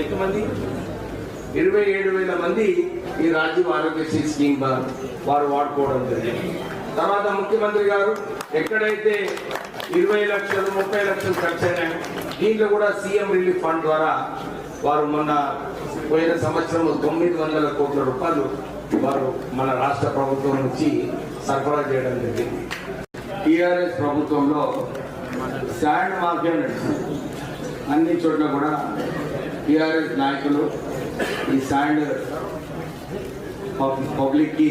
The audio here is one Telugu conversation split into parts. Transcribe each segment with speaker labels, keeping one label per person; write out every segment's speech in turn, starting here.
Speaker 1: ఎంతమంది? ఇరవై ఏడు వేల మంది ఈ రాజీవ్ ఆరోగ్యశ్రీ స్కీమ్ వారు వాడుకోవడం జరిగింది. తర్వాత ముఖ్యమంత్రి గారు ఎక్కడైతే ఇరవై లక్షలు ముప్పై లక్షలు ఖర్చు దీంట్లో కూడా సీఎం రిలీఫ్ ఫండ్ ద్వారా వారు మొన్న పోయిన సంవత్సరం తొమ్మిది వందల కోట్ల రూపాయలు వారు మన రాష్ట్ర ప్రభుత్వం నుంచి సరఫరా చేయడం జరిగింది. టీఆర్ఎస్ ప్రభుత్వంలో శాండ్ మార్కెట్ అన్ని చోట్ల కూడా టిఆర్ఎస్ నాయకులు ఈ శాండ్ పబ్లిక్కి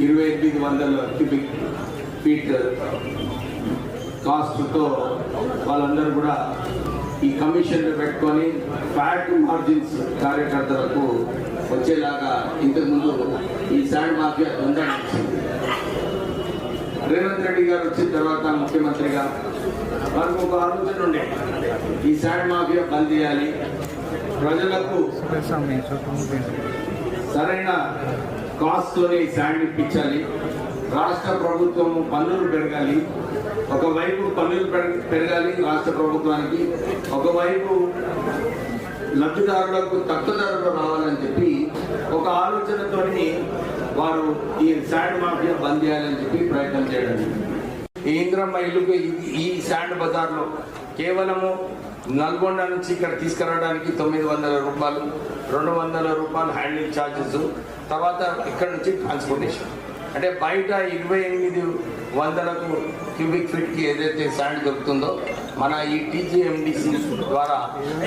Speaker 1: ఇరవై ఎనిమిది వందల క్యూబిక్ ఫీట్ కాస్ట్తో వాళ్ళందరూ కూడా ఈ కమిషన్లు పెట్టుకొని ఫ్యాట్ మార్జిన్స్ కార్యకర్తలకు వచ్చేలాగా ఇంతకుముందు ఈ శాండ్ మాఫియా ఉందని రేవంత్ రెడ్డి గారు వచ్చిన తర్వాత ముఖ్యమంత్రిగా మనకు ఒక ఆలోచన ఉండే. ఈ శాండ్ మాఫియా బంద్ చేయాలి. ప్రజలకు సరైన కాస్ట్తోనే శాండ్ ఇప్పించాలి. రాష్ట్ర ప్రభుత్వం పన్నులు పెరగాలి. ఒకవైపు పన్నులు పెరగాలి రాష్ట్ర ప్రభుత్వానికి. ఒకవైపు లబ్ధిదారులకు తక్కువ ధరలో రావాలని చెప్పి ఒక ఆలోచనతోని వారు ఈ శాండ్ మాఫియా బంద్ చేయాలని చెప్పి ప్రయత్నం చేయడం ఈ ఇంద్రమ్మ ఇల్లుకు ఈ- ఈ శాండ్ బజార్లో కేవలము నల్గొండ నుంచి ఇక్కడ తీసుకురావడానికి తొమ్మిది వందల రూపాయలు రెండు వందల రూపాయలు హ్యాండ్లింగ్ ఛార్జెస్ తర్వాత ఇక్కడ నుంచి ట్రాన్స్పోర్టేషన్. అంటే బయట ఇరవై ఎనిమిది వందలకు క్యూబిక్ ఫీట్కి ఏదైతే శాండ్ దొరుకుతుందో మన ఈ టీజీఎండిసి ద్వారా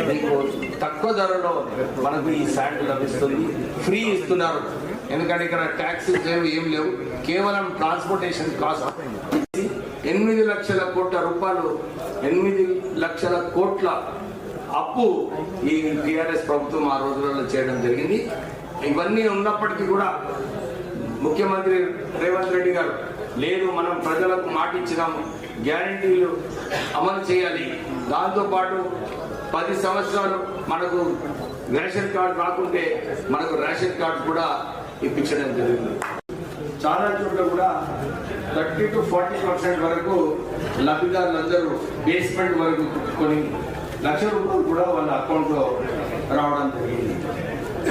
Speaker 1: మీకు తక్కువ ధరలో మనకు ఈ శాండ్ లభిస్తుంది. ఫ్రీ ఇస్తున్నారు. ఎందుకంటే ఇక్కడ ట్యాక్సీస్ లేవు ఏం లేవు. కేవలం ట్రాన్స్పోర్టేషన్ కాస్ట్ ఎనిమిది లక్షల కోట్ల రూపాయలు ఎనిమిది లక్షల కోట్ల అప్పు ఈ టీఆర్ఎస్ ప్రభుత్వం ఆ రోజులలో చేయడం జరిగింది. ఇవన్నీ ఉన్నప్పటికీ కూడా ముఖ్యమంత్రి రేవంత్ రెడ్డి గారు లేదు మనం ప్రజలకు మాట ఇచ్చినాము గ్యారంటీలు అమలు చేయాలి. దాంతోపాటు పది సంవత్సరాలు మనకు రేషన్ కార్డు రాకుంటే మనకు రేషన్ కార్డు కూడా ఇప్పించడం జరిగింది. చాలా చోట్ల కూడా థర్టీ టు ఫార్టీ పర్సెంట్ వరకు లబ్ధిదారులందరూ బేస్మెంట్ వరకు కొన్ని లక్ష రూపాయలు కూడా వాళ్ళ అకౌంట్లో రావడం జరిగింది.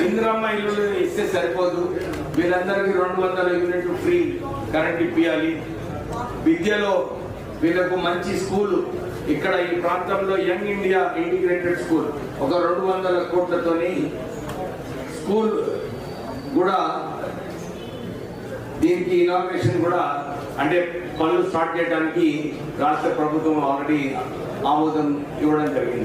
Speaker 1: ఇందిరమ్మ ఇల్లు ఇస్తే సరిపోదు. వీళ్ళందరికీ రెండు వందల యూనిట్లు ఫ్రీ కరెంట్ ఇప్పియాలి. విద్యలో వీళ్ళకు మంచి స్కూల్. ఇక్కడ ఈ ప్రాంతంలో యంగ్ ఇండియా ఇంటిగ్రేటెడ్ స్కూల్. ఒక రెండు వందల కోట్లతోని స్కూల్ కూడా దీనికి ఇనాగ్రేషన్ కూడా అంటే పనులు స్టార్ట్ చేయడానికి రాష్ట్ర ప్రభుత్వం ఆల్రెడీ ఆమోదం ఇవ్వడం జరిగింది.